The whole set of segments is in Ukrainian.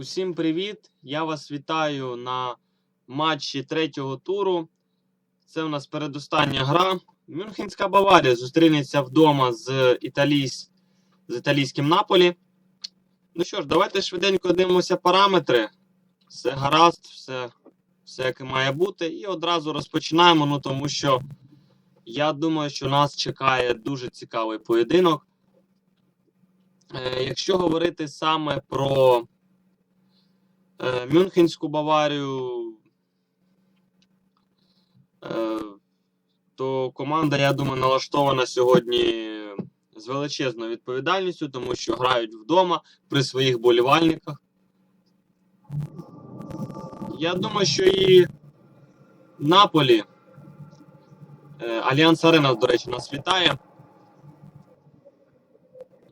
Усім привіт! Я вас вітаю на матчі третього туру. Це у нас передостання гра. Мюнхенська Баварія зустрінеться вдома з, італійсь... з італійським Наполі. Ну що ж, давайте швиденько дивимося параметри. Все гаразд, все, все як і має бути. І одразу розпочинаємо, ну тому що я думаю, що нас чекає дуже цікавий поєдинок. Е, якщо говорити саме про Мюнхенську Баварію, е, то команда, я думаю, налаштована сьогодні з величезною відповідальністю, тому що грають вдома при своїх болівальниках. Я думаю, що і Наполі. е, Альянс Арена, до речі, нас вітає.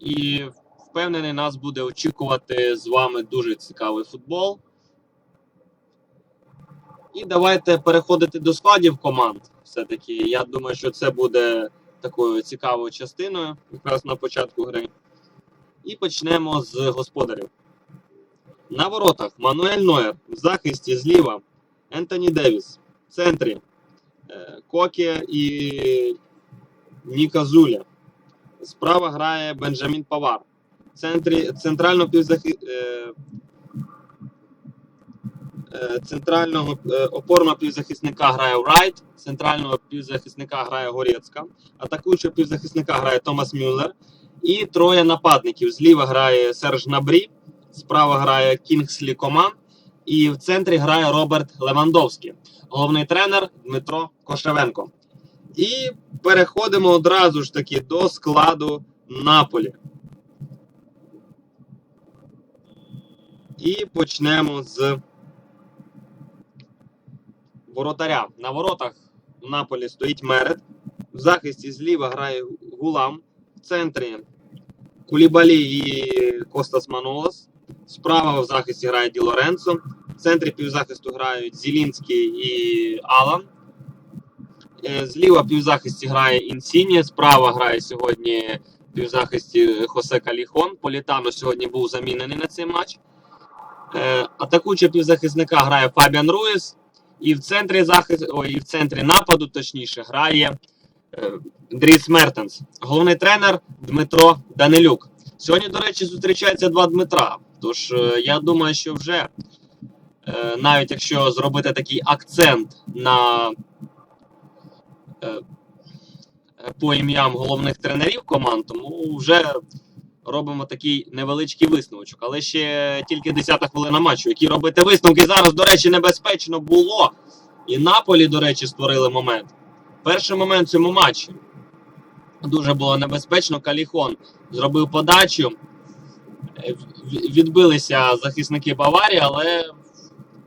І впевнений, нас буде очікувати з вами дуже цікавий футбол. І давайте переходити до складів команд. Все-таки я думаю, що це буде такою цікавою частиною, якраз на початку гри. І почнемо з господарів. На воротах Мануель Нойер, в захисті зліва Ентоні Девіс, в центрі е, Кокі і Ніка Зуля. Справа грає Бенджамін Павар. В центрі центрального півзахи... е, центрального е, опорного півзахисника грає Райт, центрального півзахисника грає Горецька, атакуючого півзахисника грає Томас Мюллер. І троє нападників. Зліва грає Серж Набрі, справа грає Кінгслі Коман, і в центрі грає Роберт Левандовський, головний тренер Дмитро Кошевенко. І переходимо одразу ж таки до складу Наполі. І почнемо з воротаря. На воротах в Наполі стоїть Мерет. В захисті зліва грає Гулам. В центрі Кулібалі і Костас Манолас. Справа в захисті грає Ді Лоренцо. В центрі півзахисту грають Зілінський і Алан. Е, Зліва півзахисті грає Інсіні, справа грає сьогодні в півзахисті Хосе Каліхон. Політано сьогодні був замінений на цей матч. Е, Атакуючий півзахисника грає Фабіан Руїс. І в центрі захист... Ой, і в центрі нападу, точніше, грає е, Дріс Мертенс. Головний тренер Дмитро Данилюк. Сьогодні, до речі, зустрічаються два Дмитра. Тож е, я думаю, що вже е, навіть якщо зробити такий акцент на по ім'ям головних тренерів команд, тому вже робимо такий невеличкий висновочок. Але ще тільки 10 хвилина матчу, які робити висновки зараз, до речі, небезпечно було. І Наполі, до речі, створили момент. Перший момент цьому матчі дуже було небезпечно. Каліхон зробив подачу. Е, Відбилися захисники Баварії, але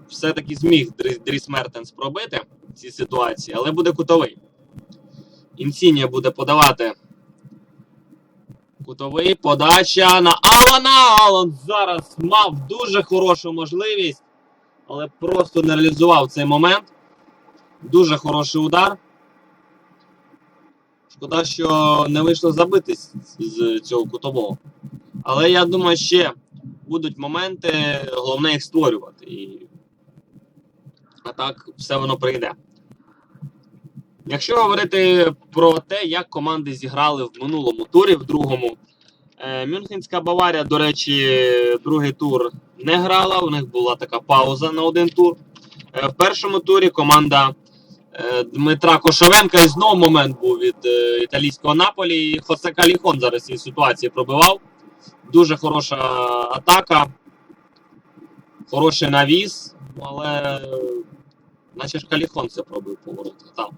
все-таки зміг Дрі- Дріс Мертенс пробити в цій ситуації, але буде кутовий. Інсінія буде подавати кутовий. Подача на Алана. Алан зараз мав дуже хорошу можливість, але просто не реалізував цей момент. Дуже хороший удар. Шкода, що не вийшло забити з- з цього кутового. Але я думаю, ще будуть моменти, головне їх створювати. І... А так все воно прийде. Якщо говорити про те, як команди зіграли в минулому турі, в другому, е, Мюнхенська Баварія, до речі, другий тур не грала. У них була така пауза на один тур. Е, В першому турі команда е, Дмитра Кошевенка і знову момент був від італійського Наполі. Хосе Каліхон зараз цієї ситуації пробивав. Дуже хороша атака, хороший навіс, але наче ж Каліхон це пробив по воротах там.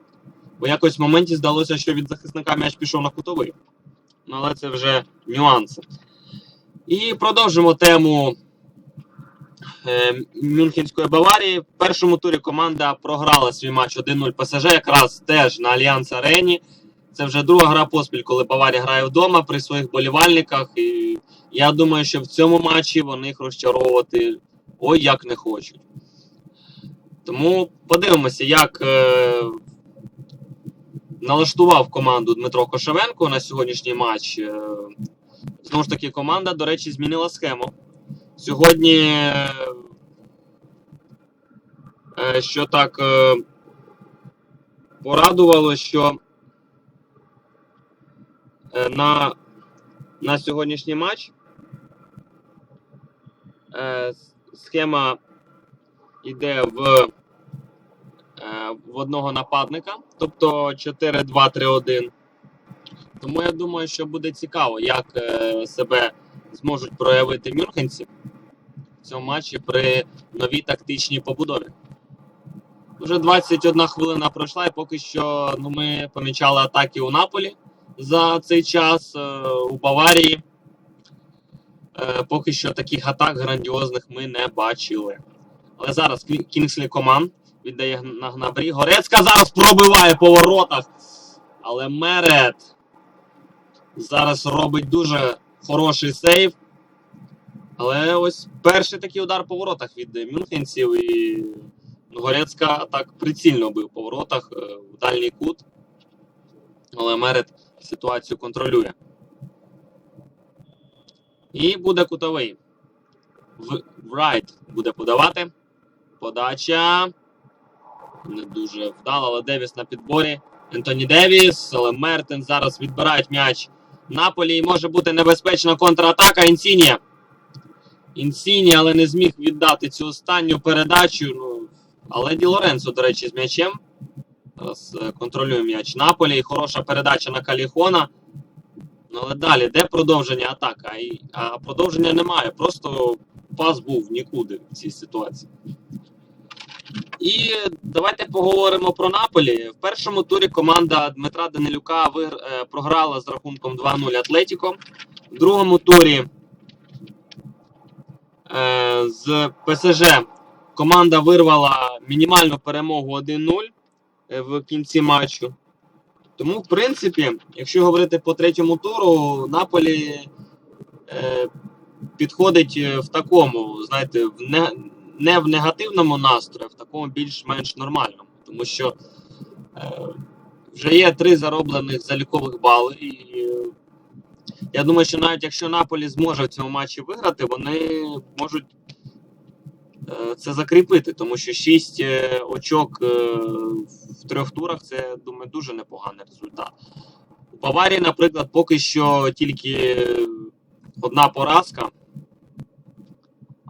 Бо якось в моменті здалося, що від захисника м'яч пішов на кутовий. Ну, але це вже нюанси. І продовжимо тему е, Мюнхенської Баварії. В першому турі команда програла свій матч 1-0 ПСЖ, якраз теж на Альянс Арені. Це вже друга гра поспіль, коли Баварія грає вдома при своїх болівальниках. І я думаю, що в цьому матчі вони їх розчаровувати ой як не хочуть. Тому подивимося, як е, налаштував команду Дмитро Кошевенко на сьогоднішній матч. Е, Знову ж таки, команда, до речі, змінила схему. Сьогодні, е, що так е, порадувало, що на, на сьогоднішній матч схема йде в, в одного нападника, тобто 4-2-3-1. Тому я думаю, що буде цікаво, як е, себе зможуть проявити мюнхенці в цьому матчі при новій тактичній побудові. Вже 21 хвилина пройшла, і поки що ну, ми помічали атаки у Наполі за цей час е, у Баварії. Е, поки що таких атак грандіозних ми не бачили. Але зараз Кін- Кінгслі Коман віддає на Гнабрі. Горецька зараз пробиває по воротах. Але Мерет зараз робить дуже хороший сейв. Але ось перший такий удар по воротах від мюнхенців. І ну, Горецька так прицільно бив по воротах е, в дальній кут. Але Мерет ситуацію контролює. І буде кутовий. В Врайт буде подавати. Подача. Не дуже вдала, але Девіс на підборі. Ентоні Девіс, але Мертен зараз відбирають м'яч Наполі. І може бути небезпечна контратака Інсінія. Інсіні, але не зміг віддати цю останню передачу. Ну, але Ді Лоренцо, до речі, з м'ячем. Зараз е, контролює м'яч Наполі. Хороша передача на Каліхона. Ну, але далі, де продовження атаки? А продовження немає. Просто пас був нікуди в цій ситуації. І давайте поговоримо про Наполі. В першому турі команда Дмитра Данилюка вигр... е, програла з рахунком 2-0 Атлетіко. В другому турі е, з ПСЖ команда вирвала мінімальну перемогу 1-0 е, в кінці матчу. Тому, в принципі, якщо говорити по третьому туру, Наполі е, підходить е, в такому, знаєте, в не, не в негативному настрої, а в такому більш-менш нормальному. Тому що е, вже є три зароблених залікових бали. І е, я думаю, що навіть якщо Наполі зможе в цьому матчі виграти, вони можуть е, це закріпити, тому що 6 очок е, в трьох турах це, думаю, дуже непоганий результат. У Баварії, наприклад, поки що тільки одна поразка,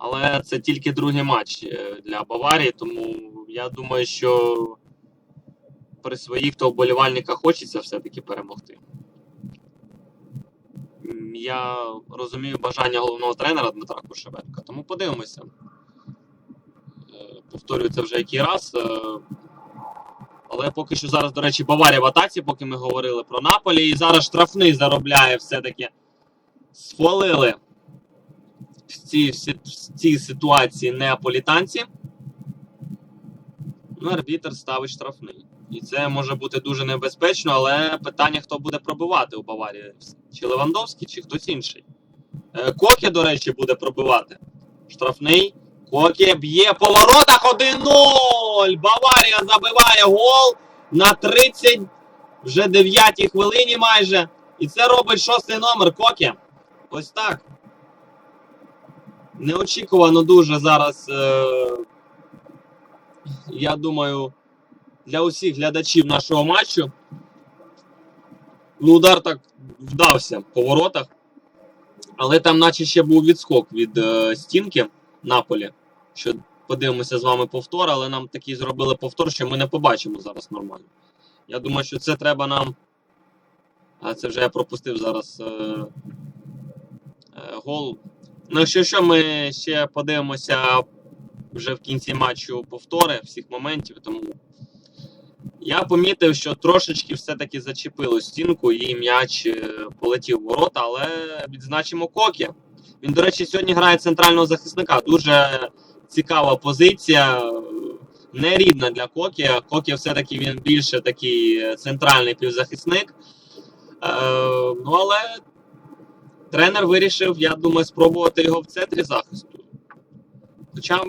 але це тільки другий матч е, для Баварії, тому я думаю, що при своїх то вболівальниках хочеться все-таки перемогти. Я розумію бажання головного тренера Дмитра Кушебенка, тому подивимося. Е, Повторюю це вже який раз. е, Але поки що зараз, до речі, Баварія в атаці, поки ми говорили про Наполі. І зараз штрафний заробляє все-таки. Схвалили в цій, в цій ситуації неаполітанці. Ну, арбітер ставить штрафний. І це може бути дуже небезпечно, але питання, хто буде пробивати у Баварії. Чи Левандовський, чи хтось інший. Е, Коке, до речі, буде пробивати. Штрафний. Коке б'є по воротах 1-0. Баварія забиває гол на 30 вже 9 хвилині майже. І це робить шостий номер Коке. Ось так. Неочікувано дуже зараз. Е- я думаю, для усіх глядачів нашого матчу. Ну, удар так вдався по воротах. Але там, наче ще був відскок від е, стінки Наполі. Що подивимося з вами повтор, але нам такий зробили повтор, що ми не побачимо зараз нормально. Я думаю, що це треба нам. А це вже я пропустив зараз е, е, гол. Ну, якщо що, ми ще подивимося вже в кінці матчу повтори всіх моментів. Тому я помітив, що трошечки все-таки зачепило стінку і м'яч е, полетів в ворота, але відзначимо Кокі. Він, до речі, сьогодні грає центрального захисника. Дуже цікава позиція. Нерідна для Кокі. Кокі все-таки він більше такий е, центральний півзахисник. Е, ну, але тренер вирішив, я думаю, спробувати його в центрі захисту. Хоча,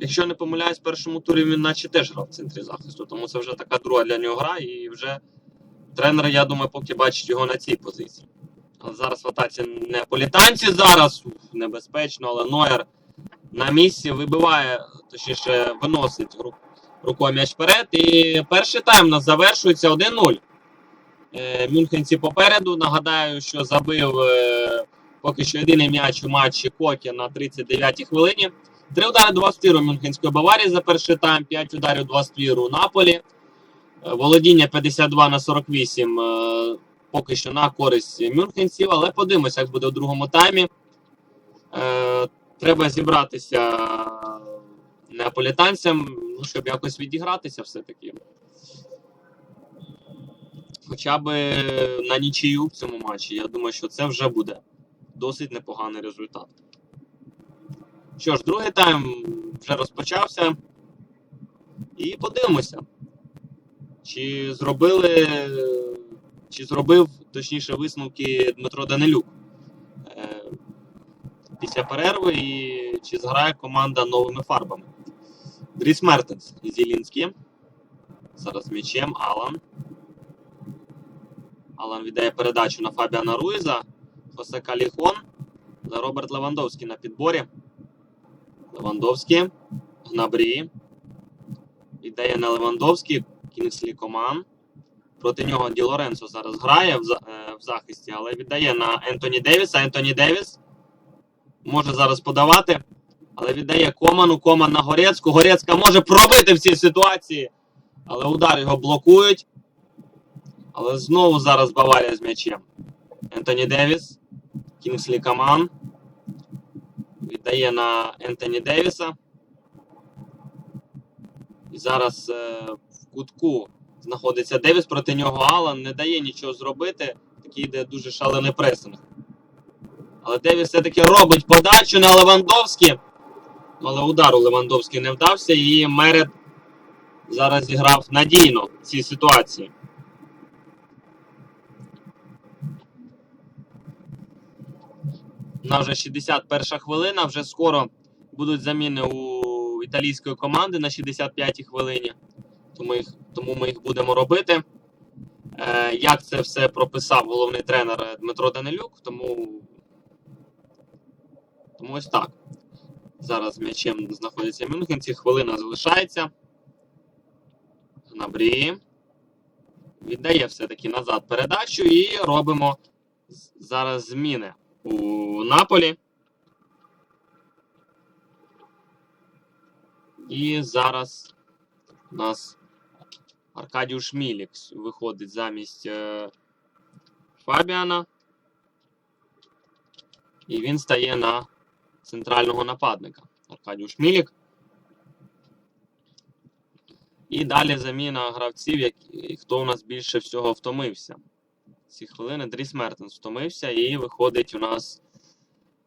якщо не помиляюсь, в першому турі він наче теж грав в центрі захисту, тому це вже така друга для нього гра, і вже тренер, я думаю, поки бачить його на цій позиції. Але зараз в атаці неаполітанці зараз уф, небезпечно, але Нойер на місці вибиває, точніше, виносить ру- рукою м'яч вперед. І перший тайм у нас завершується 1-0. Е, Мюнхенці попереду. Нагадаю, що забив е, поки що єдиний м'яч у матчі Кокі на 39-й хвилині. Три удари, два ствіру Мюнхенської Баварії за перший тайм, 5 ударів, два ствіру у Наполі. Е, Володіння 52 на 48 е, поки що на користь мюнхенців, але подивимося, як буде у другому таймі. Треба зібратися неаполітанцям, ну, щоб якось відігратися все-таки. Хоча б на нічию в цьому матчі. Я думаю, що це вже буде досить непоганий результат. Що ж, другий тайм вже розпочався. І подивимося, чи зробили, чи зробив точніше висновки Дмитро Данилюк е, після перерви, і чи зграє команда новими фарбами. Дріс Мертенс Зілінський. Зараз з м'ячем Алан. Алан віддає передачу на Фабіана Руїза. Хосе Каліхон. За Роберт Левандовський на підборі. Левандовський. Гнабрі. Віддає на Левандовський. Кінгслі Коман. Проти нього Ді Лоренцо зараз грає в, е, захисті, але віддає на Ентоні Девіса. Ентоні Девіс може зараз подавати, але віддає Коману. Коман на Горецьку. Горецька може пробити в цій ситуації, але удар його блокують. Але знову зараз Баварія з м'ячем. Ентоні Девіс. Кінгслі Коман. Віддає на Ентоні Девіса. І зараз е, в кутку знаходиться Девіс, проти нього Алан не дає нічого зробити. Такий йде дуже шалений пресинг. Але Девіс все-таки робить подачу на Левандовський. Але удар у Левандовський не вдався, і Мерет зараз зіграв надійно в цій ситуації. На вже 61 хвилина, вже скоро будуть заміни у італійської команди на 65-й хвилині. Тому, їх, тому ми їх будемо робити. Е, як це все прописав головний тренер Дмитро Данилюк, тому, тому ось так. Зараз м'ячем знаходяться мюнхенці, хвилина залишається. Гнабрі. Віддає все-таки назад передачу і робимо зараз зміни у Наполі. І зараз у нас Аркадіуш Мілік виходить замість е, Фабіана. І він стає на центрального нападника. Аркадіуш Мілік. І далі заміна гравців, які, хто у нас більше всього втомився. Ці хвилини Дріс Мертенс втомився, і виходить у нас,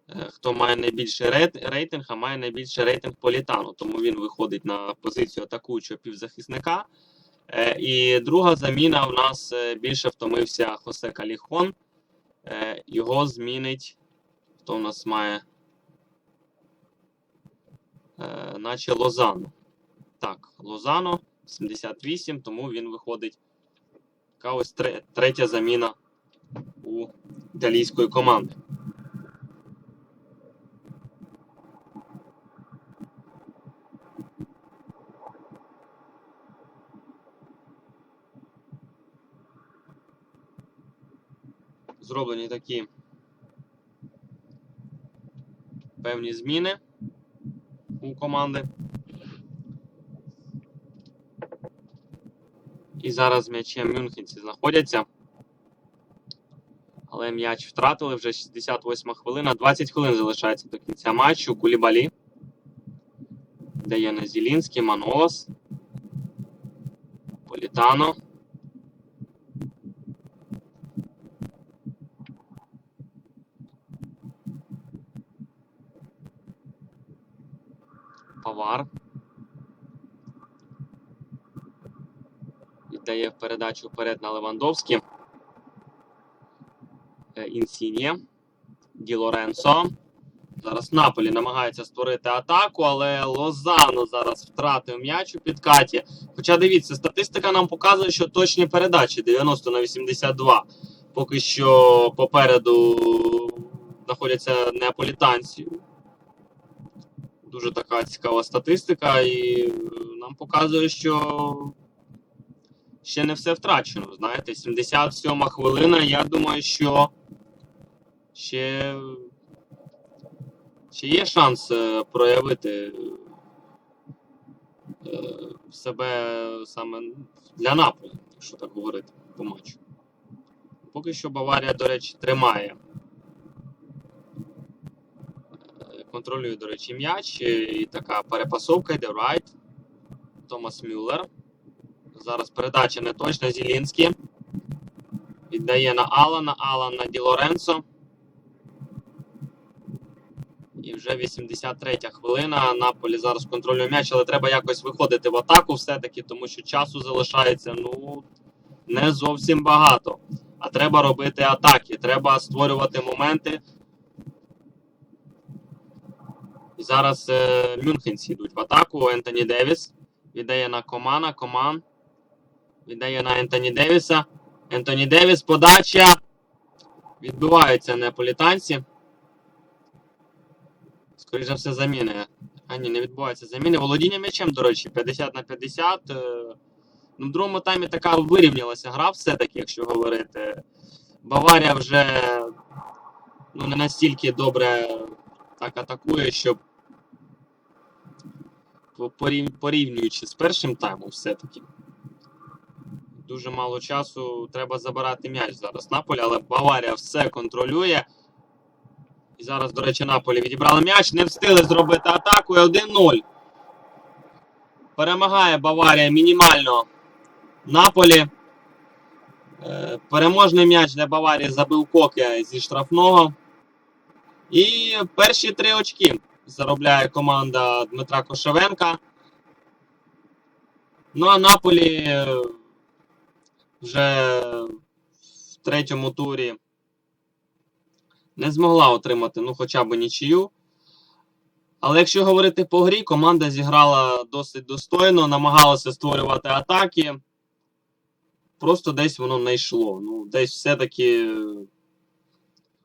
е, хто має найбільший рейтинг, а має найбільший рейтинг Політану. Тому він виходить на позицію атакуючого півзахисника. Е, І друга заміна у нас е, більше втомився Хосе Каліхон. Його змінить. Хто у нас має? Наче Лозано. Так, Лозано 78, тому він виходить. Така ось третя заміна у італійської команди. Зроблені такі певні зміни у команди. І зараз м'ячем мюнхенці знаходяться. Але м'яч втратили вже 68 хвилина. 20 хвилин залишається до кінця матчу. Кулібалі. Дає на Зілінський, Манолас. Політано. Павар. Віддає передачу вперед на Левандовський. Е, Інсінє. Ді Лоренцо. Зараз Наполі намагається створити атаку, але Лозано зараз втратив м'яч у підкаті. Хоча дивіться, статистика нам показує, що точні передачі 90 на 82. Поки що попереду знаходяться неаполітанці Дуже така цікава статистика, і е, нам показує, що ще не все втрачено. Знаєте, 77 хвилина. Я думаю, що ще, ще є шанс е, проявити е, себе саме для Наполі, якщо так говорити по матчу. Поки що Баварія, до речі, тримає. Е, Контролює, до речі, м'яч. І така перепасовка йде Райт. Томас Мюллер. Зараз передача не точна. Зілінський. Віддає на Алана. Алан на Ді Лоренцо. І вже 83 хвилина. Наполі зараз контролює м'яч, але треба якось виходити в атаку все-таки, тому що часу залишається ну, не зовсім багато. А треба робити атаки, треба створювати моменти. І зараз е, мюнхенці йдуть в атаку. Ентоні Девіс віддає на Комана. Коман віддає на Ентоні Девіса. Ентоні Девіс, подача. Відбиваються неаполітанці. Скоріше все, заміни. А ні, не відбуваються заміни. Володіння м'ячем, до речі, 50 на 50. Е, Ну, в другому таймі така вирівнялася гра, все-таки, якщо говорити. Баварія вже ну, не настільки добре так атакує, щоб порівнюючи з першим таймом, все-таки. Дуже мало часу треба забирати м'яч зараз Наполі, але Баварія все контролює. І зараз, до речі, Наполі відібрали м'яч, не встигли зробити атаку і 1-0. Перемагає Баварія мінімально Наполі. Е, Переможний м'яч для Баварії забив Коке зі штрафного. І перші три очки заробляє команда Дмитра Кошевенка. Ну а Наполі е, вже в третьому турі не змогла отримати ну, хоча б нічию. Але якщо говорити по грі, команда зіграла досить достойно, намагалася створювати атаки. Просто десь воно не йшло. Ну, десь все-таки.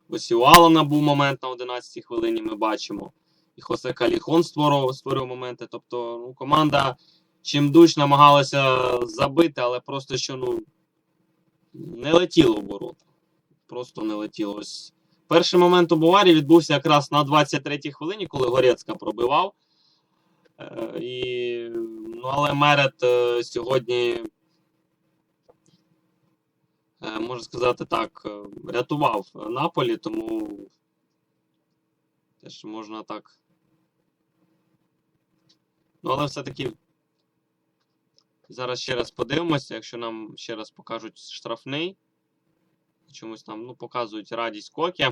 Ось у Алана був момент на 11-й хвилині, ми бачимо. І Хосе Каліхон створив, створив моменти. Тобто, ну, команда чим дуч намагалася забити, але просто що ну, не летіло в ворота. Просто не летіло. Ось Перший момент у Баварії відбувся якраз на 23-й хвилині, коли Горецька пробивав. Е, і, ну, але Мерет е, сьогодні, е, можна сказати так, рятував Наполі, тому теж можна так. Ну, але все-таки зараз ще раз подивимося, якщо нам ще раз покажуть штрафний. Чомусь нам ну, показують радість Кокі.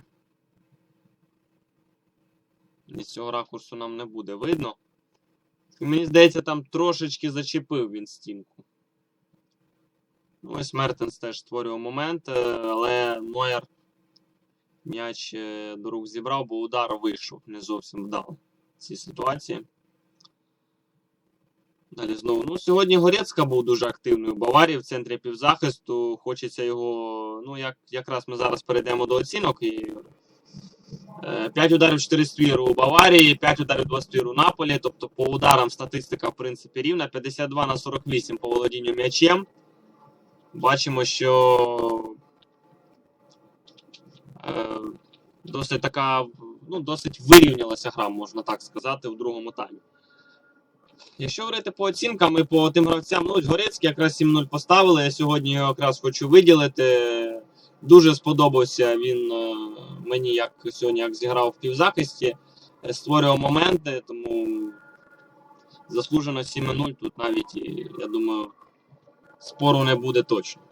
І цього ракурсу нам не буде видно. Мені здається, там трошечки зачепив він стінку. Ну, ось Мертенс теж створював момент, е, але Нойер м'яч е, до рук зібрав, бо удар вийшов. Не зовсім вдало в цій ситуації. Далі знову. Ну, сьогодні Горецька був дуже активною у Баварії в центрі півзахисту. Хочеться його. Ну, як, якраз ми зараз перейдемо до оцінок. І, е, 5 ударів 4 ствіру у Баварії, 5 ударів 2 ствіру у Наполі. Тобто по ударам статистика, в принципі, рівна. 52 на 48 по володінню м'ячем. Бачимо, що е, досить така, ну, досить вирівнялася гра, можна так сказати, в другому таймі. Якщо говорити по оцінкам і по тим гравцям, ну Горецький якраз 7-0 поставили. Я сьогодні його якраз хочу виділити. Дуже сподобався він е, мені, як сьогодні як зіграв в півзахисті, е, створював моменти, тому заслужено 7-0 тут навіть, я думаю, спору не буде точно.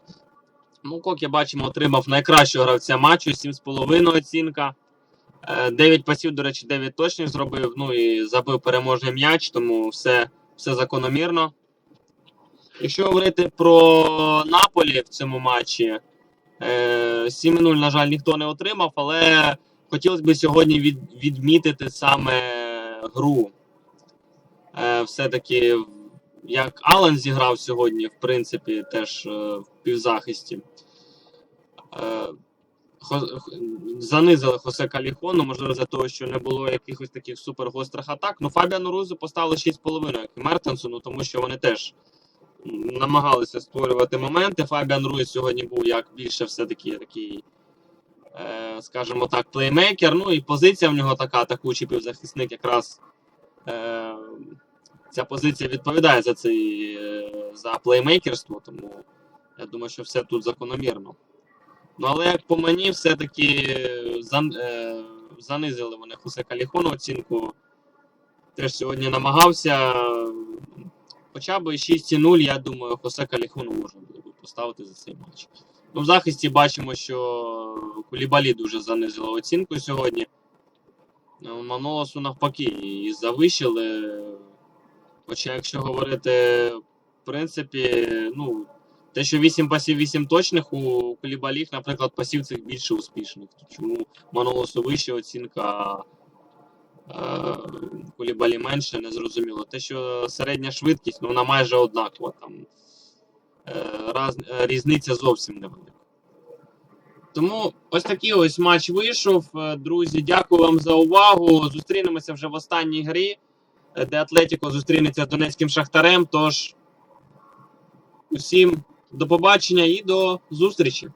Ну, Кокі, бачимо, отримав найкращого гравця матчу, 7,5 оцінка. 9 пасів, до речі, 9 точних зробив. Ну і забив переможний м'яч, тому все, все закономірно. Якщо говорити про Наполі в цьому матчі, 7-0, на жаль, ніхто не отримав, але хотілося б сьогодні від, відмітити саме гру. Е, Все-таки, як Ален зіграв сьогодні, в принципі, теж е, в півзахисті. Занизили Хосе Каліхону, можливо, за того, що не було якихось таких супергострих атак. Ну, Фабіану Рузу поставили 6,5, як і Мертенсону, тому що вони теж намагалися створювати моменти. Фабіан Руїз сьогодні був як більше все-таки такий, е, скажімо так, плеймейкер. Ну і позиція в нього така, атакуючий півзахисник, якраз е, ця позиція відповідає за цей е, за плеймейкерство, тому я думаю, що все тут закономірно. Ну, але як по мені, все-таки зан, е, занизили вони Хосе Каліхону оцінку. Теж сьогодні намагався. Хоча б 6-0, я думаю, Хосе Каліхону можна було б поставити за цей матч. Ну, в захисті бачимо, що Кулібалі дуже занизила оцінку сьогодні. Ну, Манолосу навпаки і завищили. Хоча, якщо говорити, в принципі, ну, те, що 8 пасів, 8 точних у Кулібаліх, наприклад, пасів цих більше успішних. Чому Манолосу вища оцінка, е, Кулібалі менше, не зрозуміло. Те, що середня швидкість, ну вона майже однакова. Там е, раз, е, різниця зовсім невелика. Тому ось такий ось матч вийшов. Друзі, дякую вам за увагу. Зустрінемося вже в останній грі, де Атлетіко зустрінеться з Донецьким Шахтарем. Тож усім до побачення і до зустрічі.